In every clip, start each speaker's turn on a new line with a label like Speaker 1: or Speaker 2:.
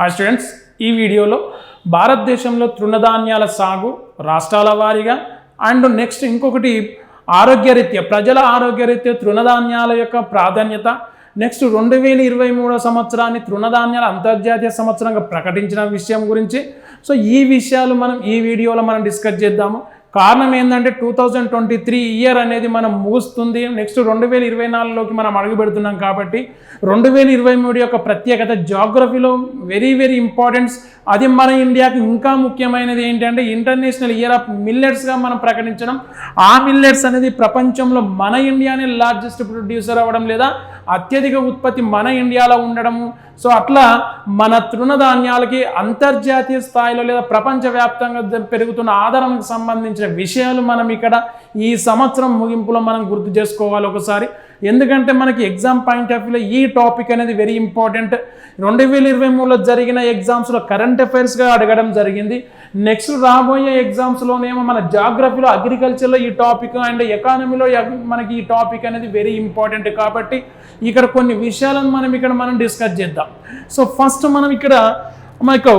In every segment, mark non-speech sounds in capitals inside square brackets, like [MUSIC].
Speaker 1: ఆ స్టూడెంట్స్ ఈ వీడియోలో భారతదేశంలో తృణధాన్యాల సాగు రాష్ట్రాల వారీగా అండ్ నెక్స్ట్ ఇంకొకటి ఆరోగ్యరీత్యా ప్రజల ఆరోగ్యరీత్యా తృణధాన్యాల యొక్క ప్రాధాన్యత. నెక్స్ట్ రెండు వేల ఇరవై మూడో సంవత్సరాన్ని తృణధాన్యాల అంతర్జాతీయ సంవత్సరంగా ప్రకటించిన విషయం గురించి. సో ఈ విషయాలు మనం ఈ వీడియోలో మనం డిస్కస్ చేద్దాము. కారణం ఏంటంటే two thousand twenty three year అనేది మనం ముగుస్తుంది. నెక్స్ట్ రెండు వేల ఇరవై నాలుగులోకి మనం అడుగుపెడుతున్నాం కాబట్టి రెండు వేల ఇరవై మూడు యొక్క ప్రత్యేకత జాగ్రఫీలో వెరీ వెరీ ఇంపార్టెన్స్ అది మన ఇండియాకి ఇంకా ముఖ్యమైనది ఏంటంటే ఇంటర్నేషనల్ ఇయర్ ఆఫ్ మిల్లెట్స్గా మనం ప్రకటించడం. ఆ మిల్లెట్స్ అనేది ప్రపంచంలో మన ఇండియానే లార్జెస్ట్ ప్రొడ్యూసర్ అవ్వడం లేదా అత్యధిక ఉత్పత్తి మన ఇండియాలో ఉండడము. సో అట్లా మన తృణధాన్యాలకి అంతర్జాతీయ స్థాయిలో లేదా ప్రపంచవ్యాప్తంగా పెరుగుతున్న ఆదరణకు సంబంధించిన విషయాలు మనం ఇక్కడ ఈ సంవత్సరం ముగింపులో మనం గుర్తు చేసుకోవాలి ఒకసారి. ఎందుకంటే మనకి ఎగ్జామ్ పాయింట్ ఆఫ్ వ్యూలో ఈ టాపిక్ అనేది వెరీ ఇంపార్టెంట్ రెండు వేల ఇరవై మూడులో జరిగిన ఎగ్జామ్స్లో కరెంట్ అఫైర్స్గా అడగడం జరిగింది. నెక్స్ట్ రాబోయే ఎగ్జామ్స్లోనేమో మన జాగ్రఫీలో అగ్రికల్చర్లో ఈ టాపిక్ అండ్ ఎకానమీలో మనకి ఈ టాపిక్ అనేది వెరీ ఇంపార్టెంట్ కాబట్టి ఇక్కడ కొన్ని విషయాలను మనం ఇక్కడ మనం డిస్కస్ చేద్దాం. సో ఫస్ట్ మనం ఇక్కడ మనకు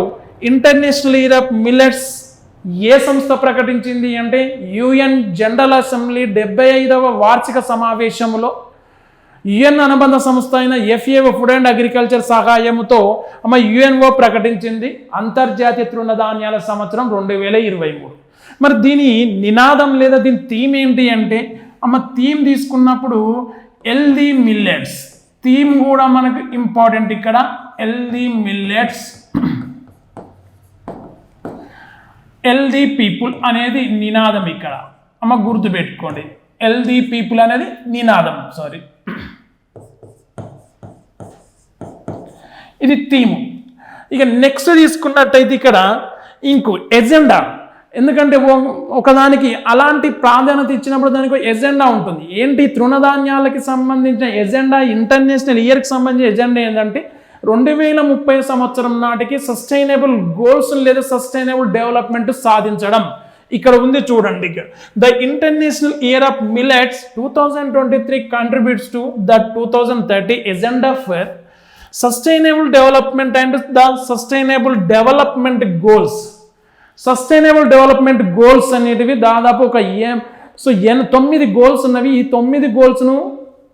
Speaker 1: ఇంటర్నేషనల్ ఇయర్ ఆఫ్ మిల్లెట్స్ ఏ సంస్థ ప్రకటించింది అంటే యుఎన్ జనరల్ అసెంబ్లీ డెబ్బై ఐదవ వార్షిక సమావేశంలో యుఎన్ అనుబంధ సంస్థ అయిన ఎఫ్ఏఓ ఫుడ్ అండ్ అగ్రికల్చర్ సహాయంతో అమ్మ యుఎన్ఓ ప్రకటించింది. అంతర్జాతీయ తృణధాన్యాల సంవత్సరం రెండు వేల ఇరవై మూడు. మరి దీని నినాదం లేదా దీని థీమ్ ఏంటి అంటే ఆమె థీమ్ తీసుకున్నప్పుడు ఎల్ది మిల్లెట్స్. థీమ్ కూడా మనకు ఇంపార్టెంట్ ఇక్కడ. ఎల్ది మిల్లెట్స్. ఎల్ది పీపుల్ అనేది నినాదం ఇక్కడ. అమ్మ గుర్తుపెట్టుకోండి. ఎల్ది పీపుల్ అనేది నినాదం. సారీ. ఇది థీము. ఇక నెక్స్ట్ తీసుకున్నట్టయితే ఇక్కడ ఇంకో ఎజెండా. ఎందుకంటే ఒకదానికి అలాంటి ప్రాధాన్యత ఇచ్చినప్పుడు దానికి ఎజెండా ఉంటుంది. ఏంటి? తృణధాన్యాలకి సంబంధించిన ఎజెండా ఇంటర్నేషనల్ ఇయర్కి సంబంధించిన ఎజెండా ఏంటంటే రెండు వేల ముప్పై సంవత్సరం నాటికి సస్టైనబుల్ గోల్స్ లేదా సస్టైనబుల్ డెవలప్మెంట్ సాధించడం. ఇక్కడ ఉంది చూడండి the international year of millets two thousand twenty three contributes to the two thousand thirty agenda for sustainable development and the sustainable development goals sustainable development goals అనేటివి దాదాపు ఒక ఏం so ఎన్ తొమ్మిది గోల్స్ ఉన్నవి. ఈ తొమ్మిది గోల్స్ను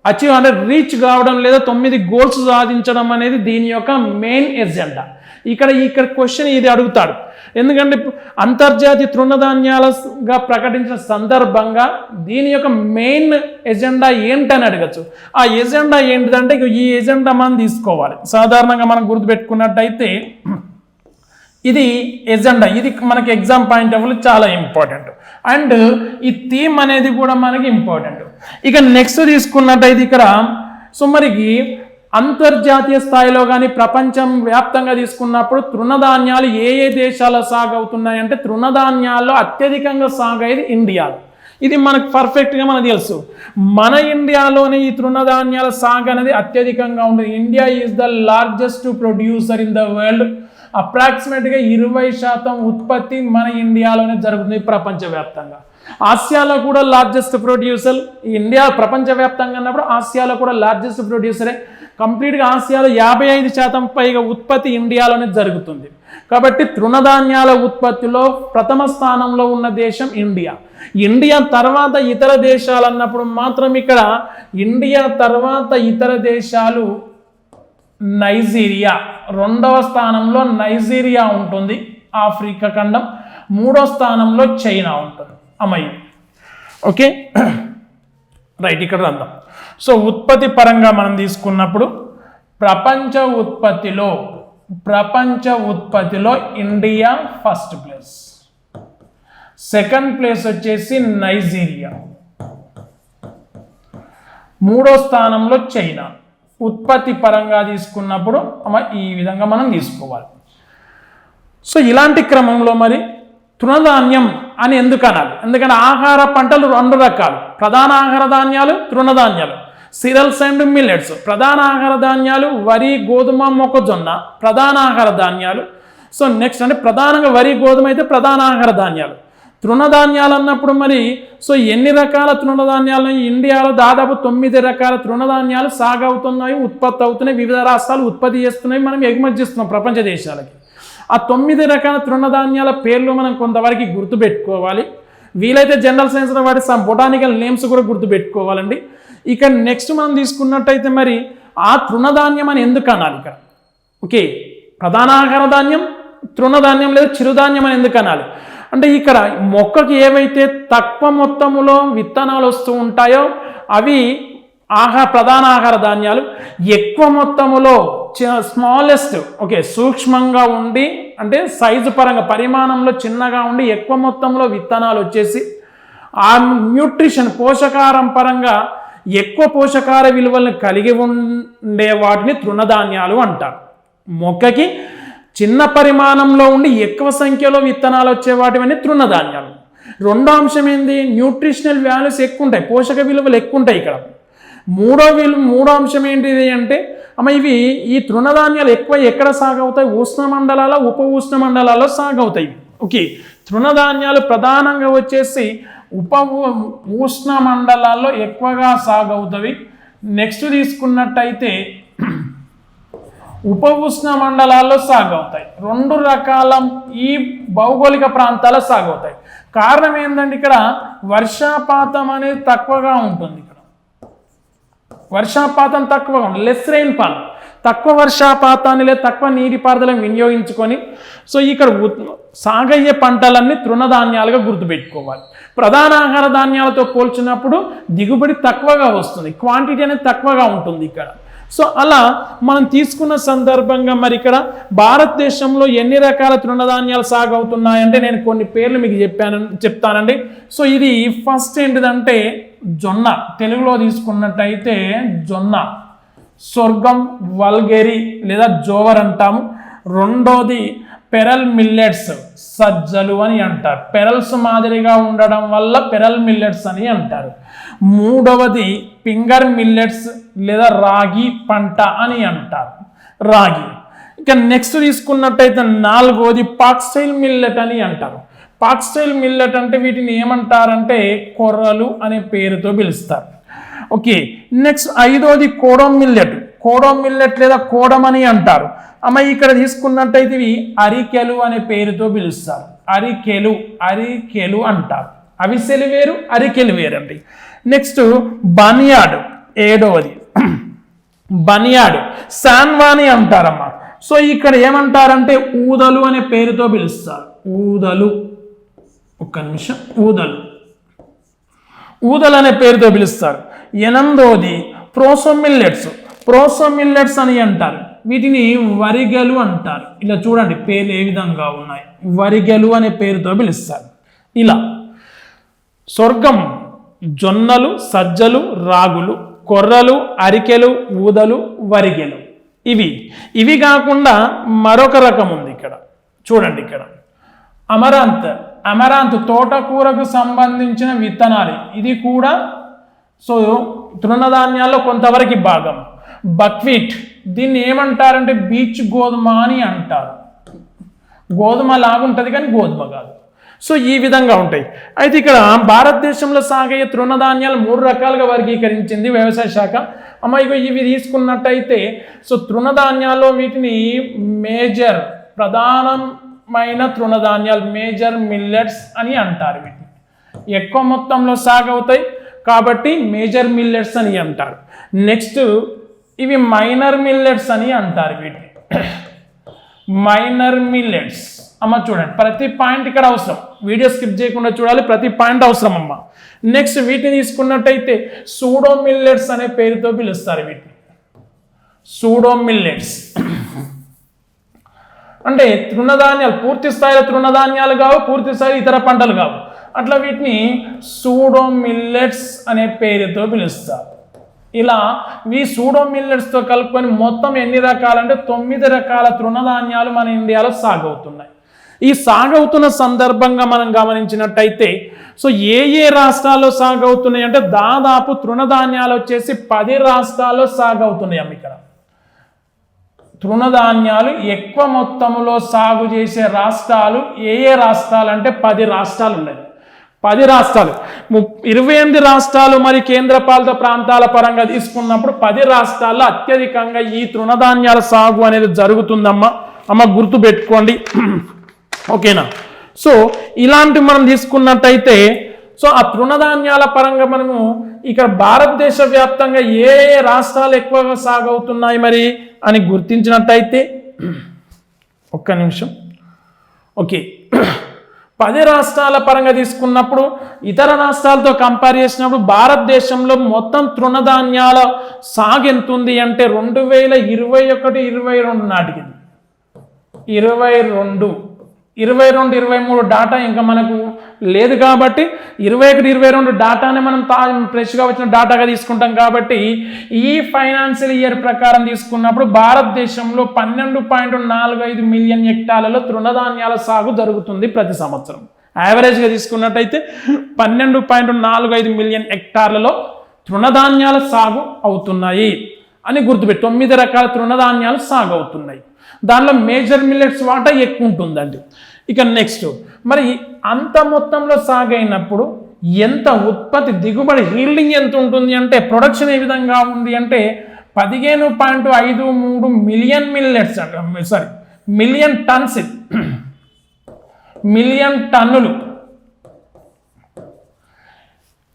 Speaker 1: అచీవ్ అంటే రీచ్ కావడం లేదా తొమ్మిది గోల్స్ సాధించడం అనేది దీని యొక్క మెయిన్ ఎజెండా ఇక్కడ ఇక్కడ క్వశ్చన్ ఇది అడుగుతాడు. ఎందుకంటే అంతర్జాతీయ తృణధాన్యాలుగా ప్రకటించిన సందర్భంగా దీని యొక్క మెయిన్ ఎజెండా ఏంటని అడగచ్చు. ఆ ఎజెండా ఏంటిదంటే ఈ ఎజెండా మనం తీసుకోవాలి. సాధారణంగా మనం గుర్తుపెట్టుకున్నట్టయితే ఇది ఎజెండా ఇది మనకి ఎగ్జామ్ పాయింట్ ఆఫ్ వ్యూ చాలా ఇంపార్టెంట్ అండ్ ఈ థీమ్ అనేది కూడా మనకి ఇంపార్టెంట్ ఇక నెక్స్ట్ తీసుకున్నట్టయితే ఇక్కడ సో మరికి అంతర్జాతీయ స్థాయిలో కానీ ప్రపంచం వ్యాప్తంగా తీసుకున్నప్పుడు తృణధాన్యాలు ఏ ఏ దేశాల సాగు అవుతున్నాయి అంటే తృణధాన్యాల్లో అత్యధికంగా సాగు అయ్యేది ఇండియాలో. ఇది మనకు పర్ఫెక్ట్గా మనకు తెలుసు. మన ఇండియాలోనే ఈ తృణధాన్యాల సాగు అనేది అత్యధికంగా ఉంటుంది India is the largest producer in the world అప్రాక్సిమేట్గా ఇరవై శాతం ఉత్పత్తి మన ఇండియాలోనే జరుగుతుంది ప్రపంచవ్యాప్తంగా. ఆసియాలో కూడా లార్జెస్ట్ ప్రొడ్యూసర్ ఇండియా ప్రపంచవ్యాప్తంగా అన్నప్పుడు ఆసియాలో కూడా లార్జెస్ట్ ప్రొడ్యూసరే కంప్లీట్గా ఆసియాలో యాభై ఐదు శాతం పైగా ఉత్పత్తి ఇండియాలోనే జరుగుతుంది. కాబట్టి తృణధాన్యాల ఉత్పత్తిలో ప్రథమ స్థానంలో ఉన్న దేశం ఇండియా. ఇండియా తర్వాత ఇతర దేశాలు అన్నప్పుడు మాత్రం ఇక్కడ ఇండియా తర్వాత ఇతర దేశాలు నైజీరియా. రెండవ స్థానంలో నైజీరియా ఉంటుంది ఆఫ్రికా ఖండం. మూడో స్థానంలో చైనా ఉంటుంది. అమయ్య. ఓకే? [CLEARS THROAT] రైట్ ఇక్కడ అందాం సో ఉత్పత్తి పరంగా మనం తీసుకున్నప్పుడు ప్రపంచ ఉత్పత్తిలో ప్రపంచ ఉత్పత్తిలో India first place. Second place వచ్చేసి నైజీరియా. మూడో స్థానంలో చైనా. ఉత్పత్తి పరంగా తీసుకున్నప్పుడు ఈ విధంగా మనం తీసుకోవాలి. సో ఇలాంటి క్రమంలో మరి తృణధాన్యం అని ఎందుకు అనాలి ఎందుకంటే ఆహార పంటలు రెండు రకాలు. ప్రధాన ఆహార ధాన్యాలు తృణధాన్యాలు. Cereals and millets. ప్రధాన ఆహార ధాన్యాలు వరి గోధుమ మొక్కజొన్న. ప్రధాన ఆహార ధాన్యాలు. సో నెక్స్ట్ అంటే ప్రధానంగా వరి గోధుమ అయితే ప్రధాన ఆహార ధాన్యాలు. తృణధాన్యాలు అన్నప్పుడు మరి సో ఎన్ని రకాల తృణధాన్యాలు ఇండియాలో దాదాపు తొమ్మిది రకాల తృణధాన్యాలు సాగు అవుతున్నాయి ఉత్పత్తి అవుతున్నాయి వివిధ రాష్ట్రాలు ఉత్పత్తి చేస్తున్నాయి మనం ఎగుమతి చేస్తున్నాం ప్రపంచ దేశాలకి. ఆ తొమ్మిది రకాల తృణధాన్యాల పేర్లు మనం కొంతవరకు గుర్తుపెట్టుకోవాలి. వీలైతే జనరల్ సైన్స్లో వాటి బొటానికల్ నేమ్స్ కూడా గుర్తుపెట్టుకోవాలండి. ఇక నెక్స్ట్ మనం తీసుకున్నట్టయితే మరి ఆ తృణధాన్యం అని ఎందుకు అనాలి ఇక్కడ? ఓకే ప్రధాన ఆహార ధాన్యం తృణధాన్యం లేదా చిరుధాన్యం అని ఎందుకు అనాలి? అంటే ఇక్కడ మొక్కకి ఏవైతే తక్కువ మొత్తములో విత్తనాలు వస్తూ ఉంటాయో అవి ఆహార ప్రధాన ఆహార ధాన్యాలు. ఎక్కువ మొత్తములో స్మాలెస్ట్ ఓకే సూక్ష్మంగా ఉండి అంటే సైజు పరంగా పరిమాణంలో చిన్నగా ఉండి ఎక్కువ మొత్తంలో విత్తనాలు వచ్చేసి ఆ న్యూట్రిషన్ పోషకాహారం పరంగా ఎక్కువ పోషకార విలువలను కలిగి ఉండే వాటిని తృణధాన్యాలు అంటారు. మొక్కకి చిన్న పరిమాణంలో ఉండి ఎక్కువ సంఖ్యలో విత్తనాలు వచ్చే వాటివన్నీ తృణధాన్యాలు. రెండో అంశం ఏంది? న్యూట్రిషనల్ వాల్యూస్ ఎక్కువ ఉంటాయి పోషక విలువలు ఎక్కువ ఉంటాయి ఇక్కడ. మూడో విలువ మూడో అంశం ఏంటిది అంటే అమ్మ ఇవి ఈ తృణధాన్యాలు ఎక్కువ ఎక్కడ సాగవుతాయి? ఉష్ణ మండలాల ఉప ఉష్ణ మండలాల్లో సాగవుతాయి. ఓకే తృణధాన్యాలు ప్రధానంగా వచ్చేసి ఉప ఉష్ణ మండలాల్లో ఎక్కువగా సాగవుతవి. నెక్స్ట్ తీసుకున్నట్టయితే ఉప ఉష్ణ మండలాల్లో సాగవుతాయి. రెండు రకాల ఈ భౌగోళిక ప్రాంతాల్లో సాగవుతాయి. కారణం ఏంటంటే ఇక్కడ వర్షాపాతం అనేది తక్కువగా ఉంటుంది ఇక్కడ. వర్షాపాతం తక్కువగా ఉంటుంది లెస్ రెయిన్ తక్కువ వర్షపాతాన్ని లేదా తక్కువ నీటిపారుదలను వినియోగించుకొని సో ఇక్కడ సాగయ్యే పంటలన్నీ తృణధాన్యాలుగా గుర్తుపెట్టుకోవాలి. ప్రధాన ఆహార ధాన్యాలతో పోల్చినప్పుడు దిగుబడి తక్కువగా వస్తుంది క్వాంటిటీ అనేది తక్కువగా ఉంటుంది ఇక్కడ. సో అలా మనం తీసుకున్న సందర్భంగా మరి ఇక్కడ భారతదేశంలో ఎన్ని రకాల తృణధాన్యాలు సాగు అవుతున్నాయంటే నేను కొన్ని పేర్లు మీకు చెప్పాను చెప్తానండి. సో ఇది ఫస్ట్ ఏంటిదంటే జొన్న తెలుగులో తీసుకున్నట్టయితే జొన్న. స్వర్గం వల్గేరి లేదా జోవర్ అంటాము. రెండోది పెరల్ మిల్లెట్స్ సజ్జలు అని అంటారు. పెరల్స్ మాదిరిగా ఉండడం వల్ల పెరల్ మిల్లెట్స్ అని అంటారు. మూడవది పింగర్ మిల్లెట్స్ లేదా రాగి పంట అని అంటారు. రాగి. ఇక నెక్స్ట్ తీసుకున్నట్టయితే నాలుగోది పాక్స్టైల్ మిల్లెట్ అని అంటారు. పాక్స్టైల్ మిల్లెట్ అంటే వీటిని ఏమంటారంటే కొర్రలు అనే పేరుతో పిలుస్తారు. ఓకే నెక్స్ట్ ఐదోది కోడో మిల్లెట్. కోడో మిల్లెట్ లేదా కోడం అని అంటారు. అమ్మ ఇక్కడ తీసుకున్నట్టయితే ఇవి అరికెలు అనే పేరుతో పిలుస్తారు. అరికెలు అరికెలు అంటారు. అవిసెలు వేరు అరికెలు వేరండి. నెక్స్ట్ బనియాడ్ ఏడవది [CLEARS THROAT] బనియాడ్ శాన్వాని అంటారమ్మా. సో ఇక్కడ ఏమంటారంటే ఊదలు అనే పేరుతో పిలుస్తారు. ఊదలు. ఒక్క నిమిషం ఊదలు. ఊదలు అనే పేరుతో పిలుస్తారు. ఎనిమిదోది ప్రోసోమిల్లెట్స్. ప్రోసోమిల్లెట్స్ అని అంటారు. వీటిని వరిగలు అంటారు. ఇలా చూడండి పేర్లు ఏ విధంగా ఉన్నాయి. వరిగలు అనే పేరుతో పిలుస్తారు. ఇలా స్వర్గం జొన్నలు సజ్జలు రాగులు కొర్రలు అరికెలు ఊదలు వరిగెలు. ఇవి ఇవి కాకుండా మరొక రకం ఉంది ఇక్కడ. చూడండి ఇక్కడ. అమరాంత్ అమరాంత్ తోటకూరకు సంబంధించిన విత్తనాలు. ఇది కూడా సో తృణధాన్యాల్లో కొంతవరకు భాగం. బక్వీట్ దీన్ని ఏమంటారంటే బీచ్ గోధుమ అని అంటారు. గోధుమ లాగుంటుంది కానీ గోధుమ కాదు. సో ఈ విధంగా ఉంటాయి. అయితే ఇక్కడ భారతదేశంలో సాగే తృణధాన్యాలు మూడు రకాలుగా వర్గీకరించింది వ్యవసాయ శాఖ. అమ్మాయి ఇగో ఇవి తీసుకున్నట్టయితే సో తృణధాన్యాల్లో వీటిని మేజర్ ప్రధానమైన తృణధాన్యాలు మేజర్ మిల్లెట్స్ అని అంటారు వీటిని. ఎక్కువ మొత్తంలో సాగవుతాయి. కాబట్టి మేజర్ మిల్లెట్స్ అని అంటారు. నెక్స్ట్ ఇవి మైనర్ మిల్లెట్స్ అని అంటారు వీటిని. Minor millets. అమ్మ చూడండి ప్రతి పాయింట్ ఇక్కడ అవసరం. వీడియో స్కిప్ చేయకుండా చూడాలి ప్రతి పాయింట్ అవసరం అమ్మ. నెక్స్ట్ వీటిని తీసుకున్నట్టయితే సూడో మిల్లెట్స్ అనే పేరుతో పిలుస్తారు వీటిని. Pseudo millets. అంటే తృణధాన్యాలు పూర్తి స్థాయిలో తృణధాన్యాలు కావు పూర్తి స్థాయిలో ఇతర పంటలు కావు. అట్లా వీటిని సూడోమిల్లెట్స్ అనే పేరుతో పిలుస్తారు. ఇలా ఈ సూడోమిల్లెట్స్తో కలుపుకొని మొత్తం ఎన్ని రకాలంటే తొమ్మిది రకాల తృణధాన్యాలు మన ఇండియాలో సాగవుతున్నాయి. ఈ సాగవుతున్న సందర్భంగా మనం గమనించినట్టయితే సో ఏ ఏ రాష్ట్రాల్లో సాగవుతున్నాయి అంటే దాదాపు తృణధాన్యాలు వచ్చేసి పది రాష్ట్రాల్లో సాగవుతున్నాయి అమ్మ ఇక్కడ. తృణధాన్యాలు ఎక్కువ మొత్తంలో సాగు చేసే రాష్ట్రాలు ఏ ఏ రాష్ట్రాలు అంటే పది రాష్ట్రాలు ఉన్నాయి. పది రాష్ట్రాలు. ము- ఇరవై ఎనిమిది రాష్ట్రాలు మరి కేంద్రపాలిత ప్రాంతాల పరంగా తీసుకున్నప్పుడు పది రాష్ట్రాల్లో అత్యధికంగా ఈ తృణధాన్యాల సాగు అనేది జరుగుతుందమ్మా. అమ్మ గుర్తు పెట్టుకోండి. [CLEARS THROAT] ఓకేనా? సో ఇలాంటి మనం తీసుకున్నట్టయితే సో ఆ తృణధాన్యాల పరంగా మనము ఇక్కడ భారతదేశ వ్యాప్తంగా ఏ ఏ రాష్ట్రాలు ఎక్కువగా సాగు అవుతున్నాయి మరి అని గుర్తించినట్టయితే [CLEARS THROAT] ఒక్క నిమిషం. ఓకే. [CLEARS THROAT] పది రాష్ట్రాల పరంగా తీసుకున్నప్పుడు ఇతర రాష్ట్రాలతో కంపేర్ చేసినప్పుడు భారతదేశంలో మొత్తం తృణధాన్యాల సాగు ఎంత ఉంది అంటే రెండు వేల ఇరవై ఒకటి ఇరవై రెండు నాటికి. ఇరవై రెండు ఇరవై రెండు ఇరవై మూడు డాటా ఇంకా మనకు లేదు కాబట్టి ఇరవై ఒకటి ఇరవై రెండు డాటాని మనం తా ఫ్రెష్గా వచ్చిన డాటాగా తీసుకుంటాం కాబట్టి ఈ ఫైనాన్షియల్ ఇయర్ ప్రకారం తీసుకున్నప్పుడు భారతదేశంలో పన్నెండు పాయింట్ నాలుగు ఐదు మిలియన్ హెక్టార్లలో తృణధాన్యాల సాగు జరుగుతుంది ప్రతి సంవత్సరం. యావరేజ్గా తీసుకున్నట్టయితే పన్నెండు పాయింట్ నాలుగు ఐదు మిలియన్ హెక్టార్లలో తృణధాన్యాల సాగు అవుతున్నాయి అని గుర్తుపెట్టి. తొమ్మిది రకాల తృణధాన్యాలు సాగు అవుతున్నాయి. దానిలో మేజర్ మిల్లెట్స్ వాటా ఎక్కువ ఉంటుందండి. ఇక నెక్స్ట్ మరి అంత మొత్తంలో సాగైనప్పుడు ఎంత ఉత్పత్తి దిగుబడి హీల్డింగ్ ఎంత ఉంటుంది అంటే ప్రొడక్షన్ ఏ విధంగా ఉంది అంటే పదిహేను పాయింట్ ఐదు మూడు మిలియన్ మిల్లెట్స్ అంట సారీ మిలియన్ టన్స్ మిలియన్ టన్నులు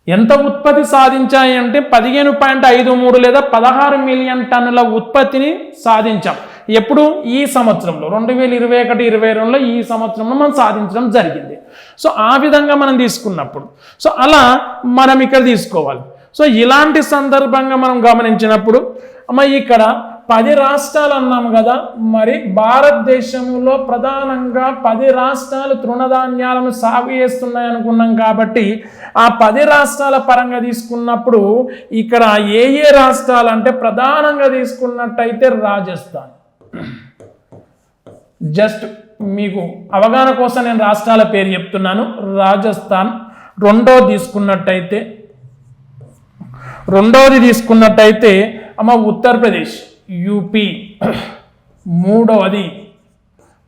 Speaker 1: ఎంత ఉత్పత్తి సాధించాయి అంటే పదిహేను పాయింట్ ఐదు మూడు లేదా పదహారు మిలియన్ టన్నుల ఉత్పత్తిని సాధించాం. ఎప్పుడు? ఈ సంవత్సరంలో. రెండు వేల ఇరవై ఒకటి ఇరవై రెండులో ఈ సంవత్సరంలో మనం సాధించడం జరిగింది. సో ఆ విధంగా మనం తీసుకున్నప్పుడు. సో అలా మనం ఇక్కడ తీసుకోవాలి. సో ఇలాంటి సందర్భంగా మనం గమనించినప్పుడు మరి ఇక్కడ పది రాష్ట్రాలు అన్నాము కదా మరి భారతదేశంలో ప్రధానంగా పది రాష్ట్రాలు తృణధాన్యాలను సాగు చేస్తున్నాయి అనుకున్నాం కాబట్టి ఆ పది రాష్ట్రాల పరంగా తీసుకున్నప్పుడు ఇక్కడ ఏ ఏ రాష్ట్రాలు అంటే ప్రధానంగా తీసుకున్నట్టయితే రాజస్థాన్. జస్ట్ మీకు అవగాహన కోసం నేను రాష్ట్రాల పేరు చెప్తున్నాను. రాజస్థాన్ రెండో తీసుకున్నట్టయితే రెండోది తీసుకున్నట్టయితే అమ్మ ఉత్తరప్రదేశ్ యూపీ మూడవది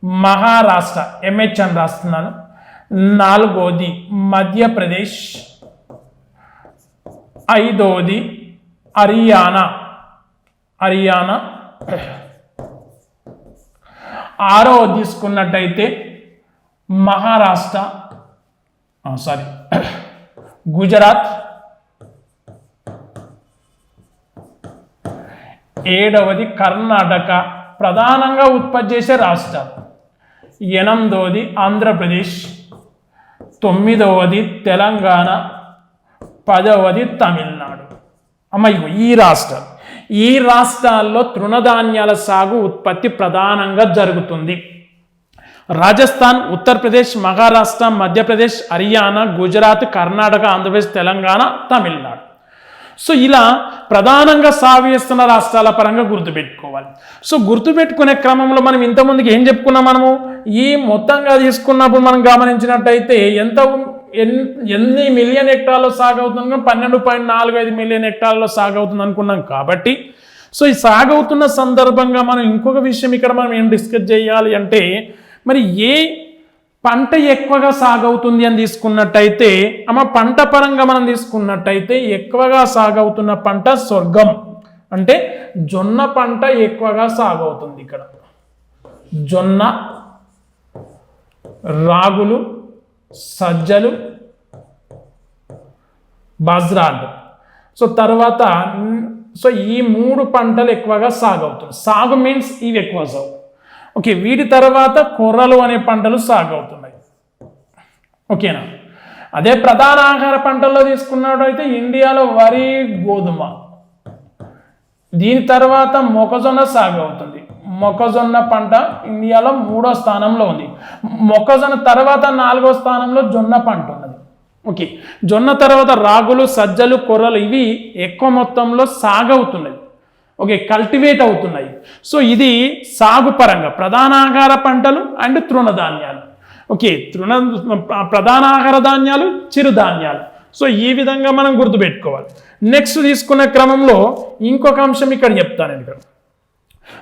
Speaker 1: మహారాష్ట్ర ఎంహెచ్ అని రాస్తున్నాను. నాలుగోది మధ్యప్రదేశ్. ఐదోది హర్యానా. హర్యానా. ఆరో తీసుకున్నట్టయితే మహారాష్ట్ర సారీ గుజరాత్. ఏడవది కర్ణాటక ప్రధానంగా ఉత్పత్తి చేసే రాష్ట్రాలు ఎనిమిదవది ఆంధ్రప్రదేశ్. తొమ్మిదవది తెలంగాణ. పదవది తమిళనాడు. అమ్మ ఈ రాష్ట్రాలు ఈ రాష్ట్రాల్లో తృణధాన్యాల సాగు ఉత్పత్తి ప్రధానంగా జరుగుతుంది. రాజస్థాన్ ఉత్తరప్రదేశ్ మహారాష్ట్ర మధ్యప్రదేశ్ హర్యానా గుజరాత్ కర్ణాటక ఆంధ్రప్రదేశ్ తెలంగాణ తమిళనాడు. సో ఇలా ప్రధానంగా సాగు చేస్తున్న రాష్ట్రాల పరంగా గుర్తుపెట్టుకోవాలి. సో గుర్తుపెట్టుకునే క్రమంలో మనం ఇంతకుముందుకు ఏం చెప్పుకున్నాం మనము? ఈ మొత్తంగా తీసుకున్నప్పుడు మనం గమనించినట్టయితే ఎంత ఎన్ని మిలియన్ హెక్టార్లో సాగు అవుతుంది పన్నెండు పాయింట్ నాలుగు ఐదు మిలియన్ హెక్టార్లో సాగు అవుతుంది అనుకున్నాం కాబట్టి. సో ఈ సాగవుతున్న సందర్భంగా మనం ఇంకొక విషయం ఇక్కడ మనం ఏం డిస్కస్ చేయాలి అంటే మరి ఏ పంట ఎక్కువగా సాగవుతుంది అని తీసుకున్నట్టయితే అమ్మ పంట పరంగా మనం తీసుకున్నట్టయితే ఎక్కువగా సాగవుతున్న పంట స్వర్గం. అంటే జొన్న పంట ఎక్కువగా సాగవుతుంది ఇక్కడ. జొన్న రాగులు సజ్జలు బజ్రాలు సో తర్వాత సో ఈ మూడు పంటలు ఎక్కువగా సాగు అవుతుంది సాగు మీన్స్ ఇవి ఎక్కువ సాగు. ఓకే వీటి తర్వాత కొర్రలు అనే పంటలు సాగు అవుతున్నాయి ఓకేనా అదే ప్రధాన ఆహార పంటల్లో తీసుకున్నట్టయితే ఇండియాలో వరి గోధుమ. దీని తర్వాత మొక్కజొన్న సాగు అవుతుంది మొక్కజొన్న పంట ఇండియాలో మూడో స్థానంలో ఉంది. మొక్కజొన్న తర్వాత నాలుగో స్థానంలో జొన్న పంట ఉన్నది. ఓకే. జొన్న తర్వాత రాగులు సజ్జలు కొర్రలు ఇవి ఎక్కువ మొత్తంలో సాగవుతున్నాయి ఓకే కల్టివేట్ అవుతున్నాయి. సో ఇది సాగు పరంగా ప్రధాన ఆహార పంటలు అండ్ తృణధాన్యాలు. ఓకే తృణ ప్రధాన ఆహార ధాన్యాలు చిరుధాన్యాలు. సో ఈ విధంగా మనం గుర్తుపెట్టుకోవాలి. నెక్స్ట్ తీసుకునే క్రమంలో ఇంకొక అంశం ఇక్కడ చెప్తాను ఇక్కడ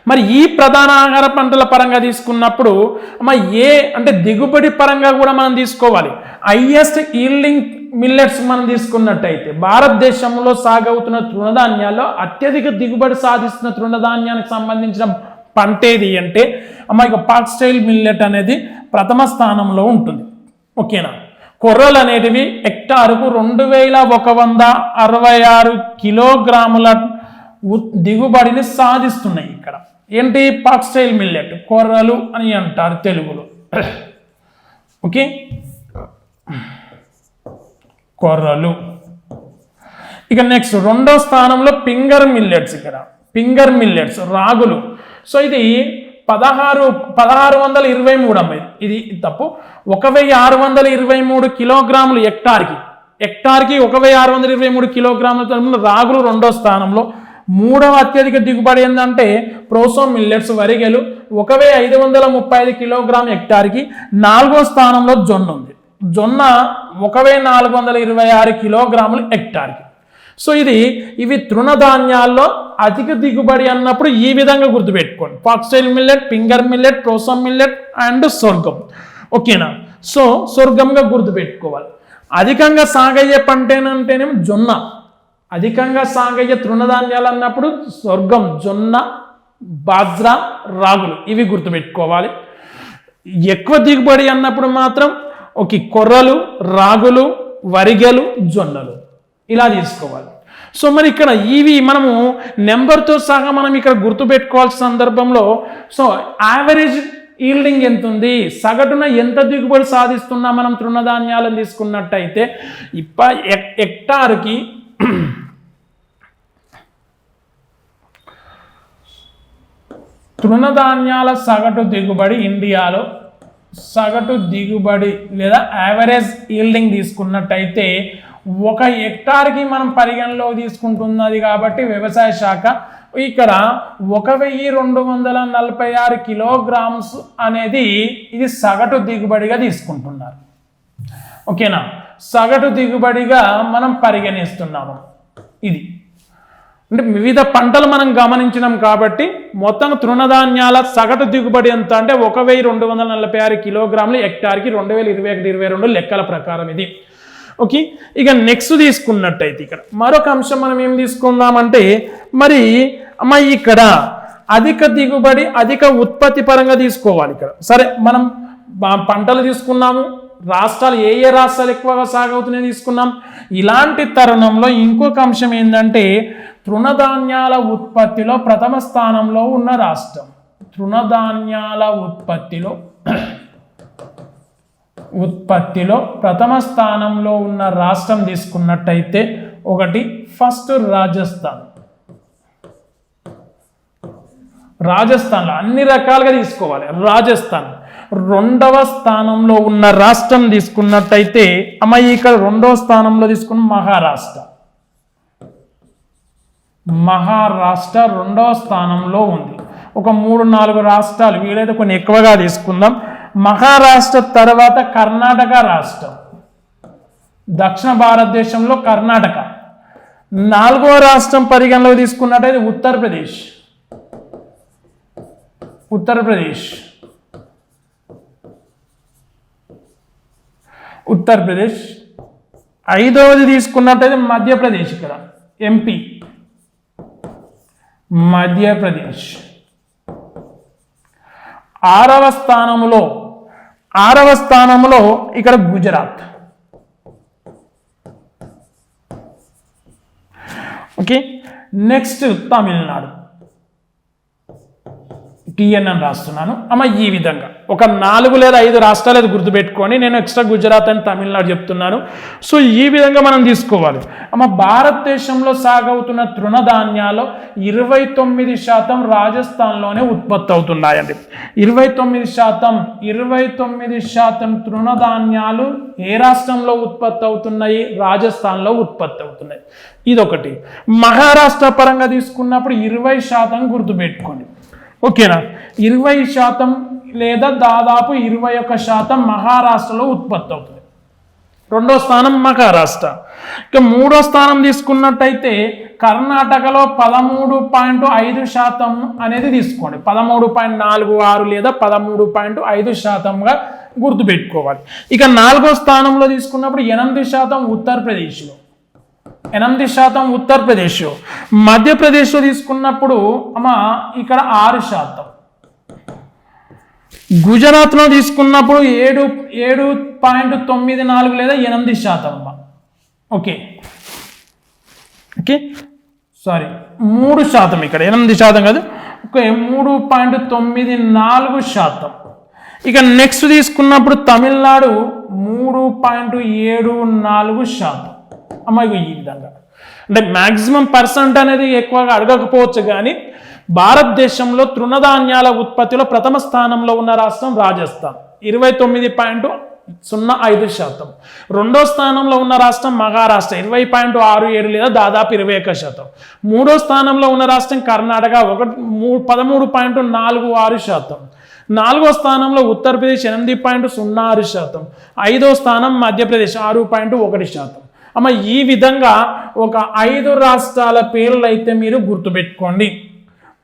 Speaker 1: మరి ఈ ప్రధాన ఆహార పంటల పరంగా తీసుకున్నప్పుడు అమ్మ ఏ అంటే దిగుబడి పరంగా కూడా మనం తీసుకోవాలి. హైయెస్ట్ ఈల్డింగ్ మిల్లెట్స్ మనం తీసుకున్నట్టయితే భారతదేశంలో సాగవుతున్న తృణధాన్యాల్లో అత్యధిక దిగుబడి సాధిస్తున్న తృణధాన్యానికి సంబంధించిన పంట ఏది అంటే అమ్మ పాక్స్టైల్ మిల్లెట్ అనేది ప్రథమ స్థానంలో ఉంటుంది. ఓకేనా? కొర్రలు అనేటివి హెక్టారుకు రెండు వేల ఒక వంద అరవై ఆరు కిలోగ్రాముల దిగుబడిని సాధిస్తున్నాయి ఇక్కడ. ఏంటి? పాక్స్టైల్ మిల్లెట్ కొర్రలు అని అంటారు తెలుగులో. ఓకే? కొర్రలు. ఇక నెక్స్ట్ రెండో స్థానంలో పింగర్ మిల్లెట్స్ ఇక్కడ. పింగర్ మిల్లెట్స్ రాగులు. సో ఇది పదహారు పదహారు వందల ఇరవై మూడు అమ్మాయి ఇది. తప్పు. ఒక వెయ్యి ఆరు వందల ఇరవై మూడు కిలోగ్రాములు హెక్టార్కి. హెక్టార్కి ఒక వెయ్యి ఆరు వందల ఇరవై మూడు కిలోగ్రాముల రాగులు రెండో స్థానంలో మూడవ అత్యధిక దిగుబడి ఏంటంటే ప్రోసో మిల్లెట్స్ వరిగెలు. ఒక వెయ్యి ఐదు వందల ముప్పై ఐదు కిలోగ్రామ్ హెక్టార్కి నాలుగో స్థానంలో జొన్న ఉంది. జొన్న ఒక వెయ్యి నాలుగు వందల ఇరవై ఆరు కిలోగ్రాములు హెక్టార్కి. సో ఇది ఇవి తృణధాన్యాల్లో అధిక దిగుబడి అన్నప్పుడు ఈ విధంగా గుర్తుపెట్టుకోండి. Foxtail millet finger millet proso millet and sorghum. ఓకేనా? సో స్వర్గంగా గుర్తుపెట్టుకోవాలి. అధికంగా సాగయ్యే పంట ఏంటంటేనేమో జొన్న. అధికంగా సాగయ్యే తృణధాన్యాలు అన్నప్పుడు స్వర్గం జొన్న బాజ్రా రాగులు ఇవి గుర్తుపెట్టుకోవాలి. ఎక్కువ దిగుబడి అన్నప్పుడు మాత్రం ఒక కొర్రలు రాగులు వరిగెలు జొన్నలు ఇలా తీసుకోవాలి. సో మరి ఇక్కడ ఇవి మనము నెంబర్తో సహా మనం ఇక్కడ గుర్తుపెట్టుకోవాల్సిన సందర్భంలో సో యావరేజ్ ఈల్డింగ్ ఎంత ఉంది? సగటున ఎంత దిగుబడి సాధిస్తున్నా మనం తృణధాన్యాలను తీసుకున్నట్టయితే ఇప్ప హెక్- హెక్టార్కి తృణధాన్యాల సగటు దిగుబడి ఇండియాలో సగటు దిగుబడి లేదా యావరేజ్ ఈల్డింగ్ తీసుకున్నట్టయితే ఒక హెక్టార్కి మనం పరిగణలో తీసుకుంటున్నది కాబట్టి వ్యవసాయ శాఖ ఇక్కడ ఒక వెయ్యి రెండు వందల నలభై ఆరు కిలోగ్రామ్స్ అనేది ఇది సగటు దిగుబడిగా తీసుకుంటున్నారు. ఓకేనా? సగటు దిగుబడిగా మనం పరిగణిస్తున్నాము. ఇది. అంటే వివిధ పంటలు మనం గమనించినాం కాబట్టి మొత్తం తృణధాన్యాల సగటు దిగుబడి ఎంత అంటే ఒక వెయ్యి రెండు వందల నలభై ఆరు కిలోగ్రాములు హెక్టార్కి రెండు వేల ఇరవై ఒకటి ఇరవై రెండు లెక్కల ప్రకారం ఇది. ఓకే ఇక నెక్స్ట్ తీసుకున్నట్టయితే ఇక్కడ మరొక అంశం మనం ఏం తీసుకుందామంటే మరి అమ్మ ఇక్కడ అధిక దిగుబడి అధిక ఉత్పత్తి పరంగా తీసుకోవాలి ఇక్కడ. సరే మనం పంటలు తీసుకున్నాము రాష్ట్రాలు ఏ ఏ రాష్ట్రాలు ఎక్కువగా సాగవుతున్నాయి తీసుకున్నాం. ఇలాంటి తరుణంలో ఇంకొక అంశం ఏంటంటే తృణధాన్యాల ఉత్పత్తిలో ప్రథమ స్థానంలో ఉన్న రాష్ట్రం. తృణధాన్యాల ఉత్పత్తిలో ఉత్పత్తిలో ప్రథమ స్థానంలో ఉన్న రాష్ట్రం తీసుకున్నట్టయితే ఒకటి ఫస్ట్ రాజస్థాన్. రాజస్థాన్లో అన్ని రకాలుగా తీసుకోవాలి. రాజస్థాన్ రెండవ స్థానంలో ఉన్న రాష్ట్రం తీసుకున్నట్టయితే అమ్మ ఇక్కడ రెండవ స్థానంలో తీసుకున్న మహారాష్ట్ర. మహారాష్ట్ర రెండవ స్థానంలో ఉంది. ఒక మూడు నాలుగు రాష్ట్రాలు వీలైతే కొన్ని ఎక్కువగా తీసుకుందాం. మహారాష్ట్ర తర్వాత కర్ణాటక రాష్ట్రం. దక్షిణ భారతదేశంలో కర్ణాటక. నాలుగవ రాష్ట్రం పరిగణలోకి తీసుకున్నట్టయితే ఉత్తరప్రదేశ్. ఉత్తరప్రదేశ్. ఉత్తరప్రదేశ్. ఐదవది తీసుకున్నట్టయితే మధ్యప్రదేశ్ ఇక్కడ. ఎంపీ. మధ్యప్రదేశ్. ఆరవ స్థానంలో ఆరవ స్థానంలో ఇక్కడ Gujarat. Okay next Tamil Nadu. TN అని రాస్తున్నాను. అమ్మ ఈ విధంగా. ఒక నాలుగు లేదా ఐదు రాష్ట్రాలు అది గుర్తుపెట్టుకొని నేను ఎక్స్ట్రా గుజరాత్ అని తమిళనాడు చెప్తున్నాను. సో ఈ విధంగా మనం తీసుకోవాలి. అమ్మ భారతదేశంలో సాగవుతున్న తృణధాన్యాలు ఇరవై తొమ్మిది శాతం రాజస్థాన్లోనే ఉత్పత్తి అవుతున్నాయండి. ఇరవై తొమ్మిది శాతం ఇరవై తొమ్మిది శాతం తృణధాన్యాలు ఏ రాష్ట్రంలో ఉత్పత్తి అవుతున్నాయి? రాజస్థాన్లో ఉత్పత్తి అవుతున్నాయి. ఇదొకటి. మహారాష్ట్ర పరంగా తీసుకున్నప్పుడు ఇరవై శాతం గుర్తుపెట్టుకోండి. ఓకేనా? ఇరవై శాతం లేదా దాదాపు ఇరవై ఒక్క శాతం మహారాష్ట్రలో ఉత్పత్తి అవుతుంది. రెండో స్థానం మహారాష్ట్ర. ఇక మూడో స్థానం తీసుకున్నట్టయితే కర్ణాటకలో పదమూడు పాయింట్ ఐదు శాతం అనేది తీసుకోండి. పదమూడు పాయింట్ నాలుగు ఆరు లేదా పదమూడు పాయింట్ ఐదు శాతంగా గుర్తుపెట్టుకోవాలి. ఇక నాలుగో స్థానంలో తీసుకున్నప్పుడు ఎనిమిది శాతం ఉత్తరప్రదేశ్లో. ఎనిమిది శాతం ఉత్తరప్రదేశ్ మధ్యప్రదేశ్లో తీసుకున్నప్పుడు అమ్మ ఇక్కడ ఆరు శాతం. గుజరాత్లో తీసుకున్నప్పుడు ఏడు ఏడు పాయింట్ తొమ్మిది నాలుగు లేదా ఎనిమిది శాతం అమ్మ ఓకే. ఓకే. సారీ మూడు శాతం ఇక్కడ. ఎనిమిది శాతం కాదు. ఓకే మూడు పాయింట్ తొమ్మిది నాలుగు శాతం. ఇక నెక్స్ట్ తీసుకున్నప్పుడు తమిళనాడు మూడు పాయింట్ ఏడు నాలుగు శాతం. అమ్మాయి ఈ విధంగా. అంటే మ్యాక్సిమం పర్సెంట్ అనేది ఎక్కువగా అడగకపోవచ్చు కానీ భారతదేశంలో తృణధాన్యాల ఉత్పత్తిలో ప్రథమ స్థానంలో ఉన్న రాష్ట్రం రాజస్థాన్. ఇరవై తొమ్మిది పాయింట్ సున్నా ఐదు శాతం. రెండో స్థానంలో ఉన్న రాష్ట్రం మహారాష్ట్ర ఇరవై పాయింట్ ఆరు ఏడు లేదా దాదాపు ఇరవై ఒక్క శాతం. మూడో స్థానంలో ఉన్న రాష్ట్రం కర్ణాటక ఒకటి మూడు పదమూడు పాయింట్ నాలుగు ఆరు శాతం. నాలుగో స్థానంలో ఉత్తరప్రదేశ్ ఎనిమిది పాయింట్ సున్నా ఆరు శాతం. ఐదో స్థానం మధ్యప్రదేశ్ ఆరు పాయింట్ ఒకటి శాతం. అమ్మ ఈ విధంగా ఒక ఐదు రాష్ట్రాల పేర్లు అయితే మీరు గుర్తుపెట్టుకోండి.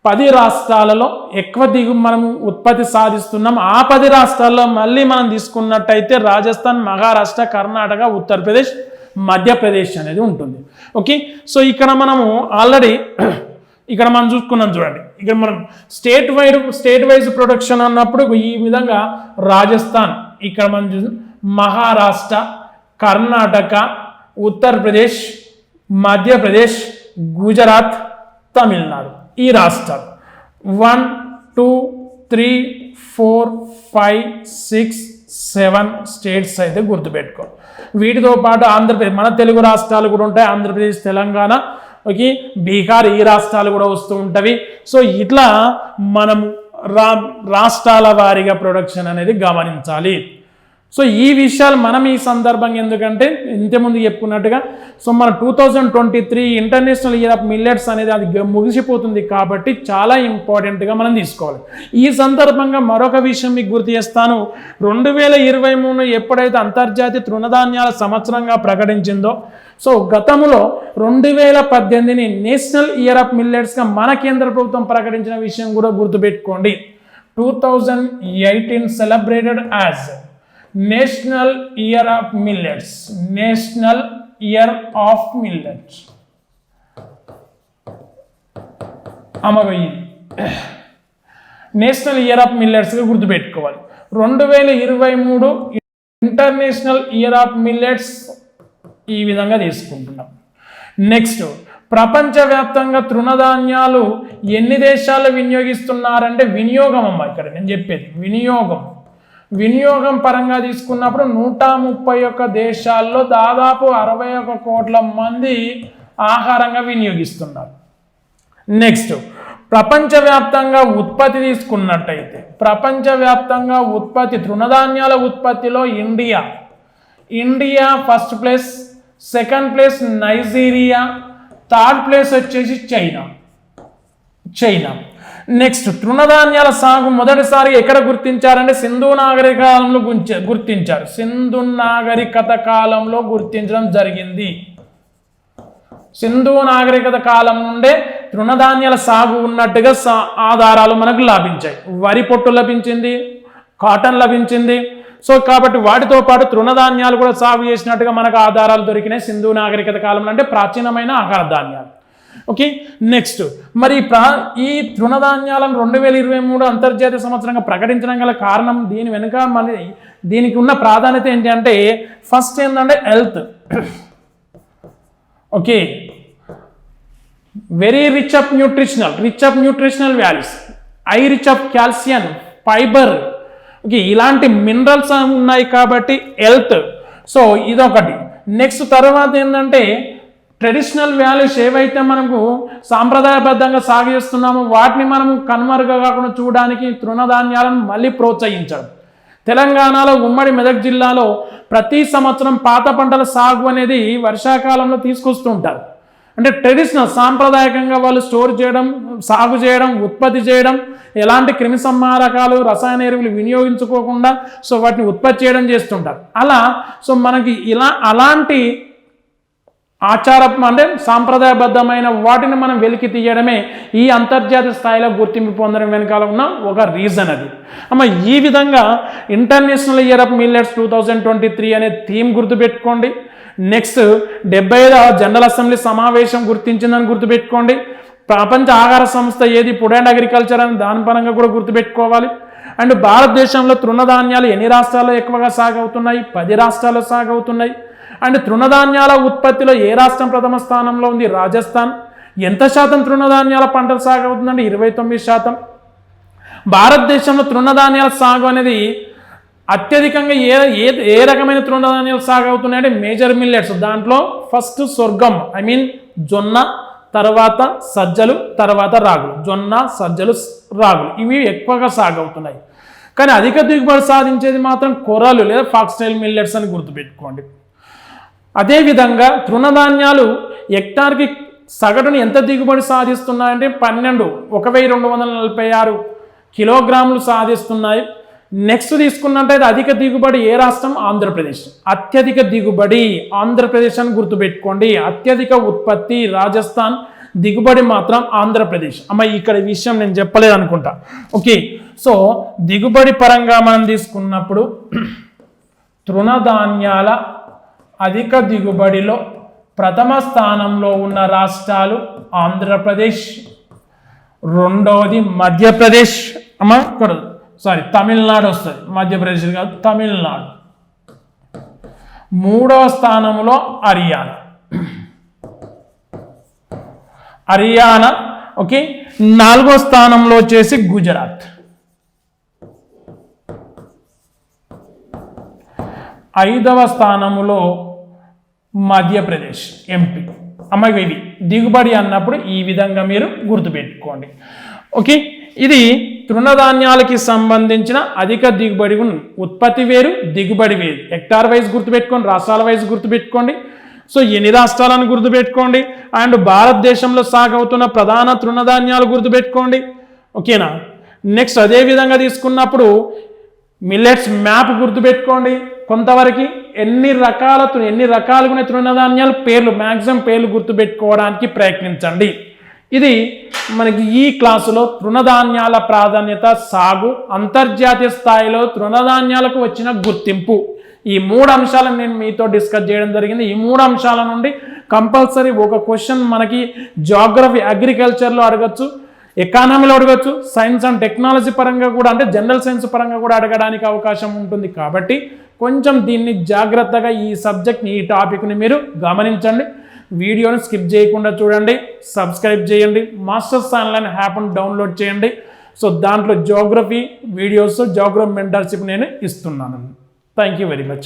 Speaker 1: పది రాష్ట్రాలలో ఎక్కువ దిగు మనం ఉత్పత్తి సాధిస్తున్నాం. ఆ పది రాష్ట్రాల్లో మళ్ళీ మనం తీసుకున్నట్టయితే రాజస్థాన్ మహారాష్ట్ర కర్ణాటక ఉత్తరప్రదేశ్ మధ్యప్రదేశ్ అనేది ఉంటుంది. ఓకే? సో ఇక్కడ మనము ఆల్రెడీ [CLEARS THROAT] ఇక్కడ మనం చూసుకున్నాం చూడండి. ఇక్కడ మనం state wide state wise production అన్నప్పుడు ఈ విధంగా రాజస్థాన్ ఇక్కడ మనం చూ మహారాష్ట్ర కర్ణాటక ఉత్తరప్రదేశ్ మధ్యప్రదేశ్ గుజరాత్ తమిళనాడు. ఈ రాష్ట్రాలు. One two three four five six seven states అయితే గుర్తుపెట్టుకో వీటితో పాటు ఆంధ్రప్రదేశ్ మన తెలుగు రాష్ట్రాలు కూడా ఉంటాయి. ఆంధ్రప్రదేశ్ తెలంగాణ ఓకే బీహార్ ఈ రాష్ట్రాలు కూడా వస్తూ ఉంటవి సో ఇట్లా మనం రా రాష్ట్రాల వారీగా ప్రొడక్షన్ అనేది గమనించాలి. సో ఈ విషయాలు మనం ఈ సందర్భంగా ఎందుకంటే ఇంతకుముందు చెప్పుకున్నట్టుగా సో మన two thousand twenty three international year of millets అనేది అది ముగిసిపోతుంది కాబట్టి చాలా ఇంపార్టెంట్గా మనం తీసుకోవాలి. ఈ సందర్భంగా మరొక విషయం మీకు గుర్తు చేస్తాను. రెండు వేల ఇరవై మూడు ఎప్పుడైతే అంతర్జాతీయ తృణధాన్యాల సంవత్సరంగా ప్రకటించిందో సో గతంలో రెండు వేల పద్దెనిమిదిని నేషనల్ ఇయర్ ఆఫ్ మిల్లెట్స్గా మన కేంద్ర ప్రభుత్వం ప్రకటించిన విషయం కూడా గుర్తుపెట్టుకోండి. Two thousand eighteen celebrated as national year of millets. National year of millets. అమగయ్యి national year of మిల్లెట్స్గా గుర్తుపెట్టుకోవాలి. రెండు వేల ఇరవై మూడు ఇంటర్నేషనల్ ఇయర్ ఆఫ్ మిల్లెట్స్ ఈ విధంగా తీసుకుంటున్నాం. నెక్స్ట్ ప్రపంచవ్యాప్తంగా తృణధాన్యాలు ఎన్ని దేశాలు వినియోగిస్తున్నారంటే వినియోగం అమ్మా ఇక్కడ నేను చెప్పేది. వినియోగం. వినియోగం పరంగా తీసుకున్నప్పుడు నూట ముప్పై ఒక్క దేశాల్లో దాదాపు అరవై ఒక కోట్ల మంది ఆహారంగా వినియోగిస్తున్నారు. నెక్స్ట్ ప్రపంచవ్యాప్తంగా ఉత్పత్తి తీసుకున్నట్టయితే ప్రపంచవ్యాప్తంగా ఉత్పత్తి తృణధాన్యాల ఉత్పత్తిలో India India first place second place Nigeria third place వచ్చేసి చైనా చైనా. నెక్స్ట్ తృణధాన్యాల సాగు మొదటిసారి ఎక్కడ గుర్తించారంటే సింధు నాగరిక కాలంలో గుర్తించారు. సింధు నాగరికత కాలంలో గుర్తించడం జరిగింది. సింధు నాగరికత కాలం నుండే తృణధాన్యాల సాగు ఉన్నట్టుగా సా- ఆధారాలు మనకు లభించాయి. వరి పొట్టు లభించింది కాటన్ లభించింది. సో కాబట్టి వాటితో పాటు తృణధాన్యాలు కూడా సాగు చేసినట్టుగా మనకు ఆధారాలు దొరికినాయి. సింధు నాగరికత కాలంలో అంటే ప్రాచీనమైన ఆహార ధాన్యాలు. Okay next. మరి ప్రా ఈ తృణధాన్యాలను రెండు వేల ఇరవై మూడు అంతర్జాతీయ సంవత్సరంగా ప్రకటించడం గల కారణం దీని వెనుక మన దీనికి ఉన్న ప్రాధాన్యత ఏంటి అంటే ఫస్ట్ ఏంటంటే health okay very rich of nutritional rich of nutritional values I rich of calcium fibre okay ఇలాంటి మినరల్స్ ఉన్నాయి కాబట్టి హెల్త్ సో ఇదొకటి. నెక్స్ట్ తర్వాత ఏంటంటే ట్రెడిషనల్ వాల్యూస్ ఏవైతే మనకు సాంప్రదాయబద్ధంగా సాగిస్తున్నామో వాటిని మనం కనుమరుగా కాకుండా చూడడానికి తృణధాన్యాలను మళ్ళీ ప్రోత్సహించడం. తెలంగాణలో ఉమ్మడి మెదక్ జిల్లాలో ప్రతి సంవత్సరం పాత పంటల సాగు అనేది వర్షాకాలంలో తీసుకొస్తూ ఉంటారు. అంటే ట్రెడిషనల్ సాంప్రదాయకంగా వాళ్ళు స్టోర్ చేయడం సాగు చేయడం ఉత్పత్తి చేయడం ఎలాంటి క్రిమి సంహారకాలు రసాయన ఎరువులు వినియోగించుకోకుండా సో వాటిని ఉత్పత్తి చేయడం చేస్తుంటారు. అలా సో మనకి ఇలా అలాంటి ఆచార అంటే సాంప్రదాయబద్ధమైన వాటిని మనం వెలికి తీయడమే ఈ అంతర్జాతీయ స్థాయిలో గుర్తింపు పొందడం వెనకాల ఉన్న ఒక రీజన్ అది. అమ్మ ఈ విధంగా international year of millets two thousand twenty three అనే థీమ్ గుర్తుపెట్టుకోండి. నెక్స్ట్ డెబ్బై ఐదవ జనరల్ అసెంబ్లీ సమావేశం గుర్తించిందని గుర్తుపెట్టుకోండి. ప్రపంచ ఆహార సంస్థ ఏది? ఫుడ్ అండ్ అగ్రికల్చర్ అని దాని పరంగా కూడా గుర్తుపెట్టుకోవాలి. అండ్ భారతదేశంలో తృణధాన్యాలు ఎన్ని రాష్ట్రాల్లో ఎక్కువగా సాగవుతున్నాయి? పది రాష్ట్రాల్లో సాగవుతున్నాయి. అండ్ తృణధాన్యాల ఉత్పత్తిలో ఏ రాష్ట్రం ప్రథమ స్థానంలో ఉంది? రాజస్థాన్. ఎంత శాతం తృణధాన్యాల పంటలు సాగవుతుందంటే ఇరవై తొమ్మిది శాతం. భారతదేశంలో తృణధాన్యాల సాగు అనేది అత్యధికంగా ఏ ఏ ఏ రకమైన తృణధాన్యాలు సాగు అవుతున్నాయంటే మేజర్ మిల్లెట్స్. దాంట్లో ఫస్ట్ స్వర్గం ఐ మీన్ జొన్న తర్వాత సజ్జలు తర్వాత రాగులు. జొన్న సజ్జలు రాగులు. ఇవి ఎక్కువగా సాగు అవుతున్నాయి. కానీ అధిక దిగుబడి సాధించేది మాత్రం కొరలు లేదా ఫాక్స్టైల్ మిల్లెట్స్ అని గుర్తుపెట్టుకోండి. అదేవిధంగా తృణధాన్యాలు హెక్టార్కి సగటును ఎంత దిగుబడి సాధిస్తున్నాయంటే పన్నెండు ఒక వెయ్యి రెండు వందల నలభై ఆరు కిలోగ్రాములు సాధిస్తున్నాయి. నెక్స్ట్ తీసుకున్నట్టయితే అధిక దిగుబడి ఏ రాష్ట్రం? ఆంధ్రప్రదేశ్. అత్యధిక దిగుబడి ఆంధ్రప్రదేశ్ అని గుర్తుపెట్టుకోండి. అత్యధిక ఉత్పత్తి రాజస్థాన్ దిగుబడి మాత్రం ఆంధ్రప్రదేశ్. అమ్మ ఇక్కడ విషయం నేను చెప్పలేదు అనుకుంటా. ఓకే సో దిగుబడి పరంగా మనం తీసుకున్నప్పుడు తృణధాన్యాల అధిక దిగుబడిలో ప్రథమ స్థానంలో ఉన్న రాష్ట్రాలు ఆంధ్రప్రదేశ్ రెండవది మధ్యప్రదేశ్. అమ్మ సారీ తమిళనాడు వస్తుంది. మధ్యప్రదేశ్ కాదు తమిళనాడు. మూడవ స్థానంలో హర్యానా. హర్యానా ఓకే నాలుగో స్థానంలో వచ్చేసి గుజరాత్. ఐదవ స్థానంలో మధ్యప్రదేశ్ ఎంపీ అమ్మాయి ఇవి దిగుబడి అన్నప్పుడు ఈ విధంగా మీరు గుర్తుపెట్టుకోండి. ఓకే? ఇది తృణధాన్యాలకి సంబంధించిన అధిక దిగుబడి ఉత్పత్తి వేరు దిగుబడి వేరు. హెక్టార్ వైజ్ గుర్తుపెట్టుకోండి రాష్ట్రాల వైజ్ గుర్తుపెట్టుకోండి. సో ఎన్ని రాష్ట్రాలను గుర్తుపెట్టుకోండి? అండ్ భారతదేశంలో సాగవుతున్న ప్రధాన తృణధాన్యాలు గుర్తుపెట్టుకోండి. ఓకేనా? నెక్స్ట్ అదే విధంగా తీసుకున్నప్పుడు మిల్లెట్స్ మ్యాప్ గుర్తుపెట్టుకోండి. కొంతవరకు ఎన్ని రకాల తృ- ఎన్ని రకాలుగా తృణధాన్యాలు? పేర్లు మ్యాక్సిమం పేర్లు గుర్తుపెట్టుకోవడానికి ప్రయత్నించండి. ఇది మనకి ఈ క్లాసులో తృణధాన్యాల ప్రాధాన్యత సాగు అంతర్జాతీయ స్థాయిలో తృణధాన్యాలకు వచ్చిన గుర్తింపు. ఈ మూడు అంశాలను నేను మీతో డిస్కస్ చేయడం జరిగింది. ఈ మూడు అంశాల నుండి కంపల్సరీ ఒక క్వశ్చన్ మనకి జాగ్రఫీ అగ్రికల్చర్లో అడగచ్చు ఎకానమీలో అడగచ్చు సైన్స్ అండ్ టెక్నాలజీ పరంగా కూడా అంటే జనరల్ సైన్స్ పరంగా కూడా అడగడానికి అవకాశం ఉంటుంది కాబట్టి కొంచెం దీన్ని జాగ్రత్తగా ఈ సబ్జెక్ట్ని ఈ టాపిక్ని మీరు గమనించండి. వీడియోని స్కిప్ చేయకుండా చూడండి. సబ్స్క్రైబ్ చేయండి. మాస్టర్స్ ఆన్లైన్ యాప్ను డౌన్లోడ్ చేయండి. సో దాంట్లో జోగ్రఫీ వీడియోస్ జోగ్రఫీ మెంటర్షిప్ నేను ఇస్తున్నాను. Thank you very much.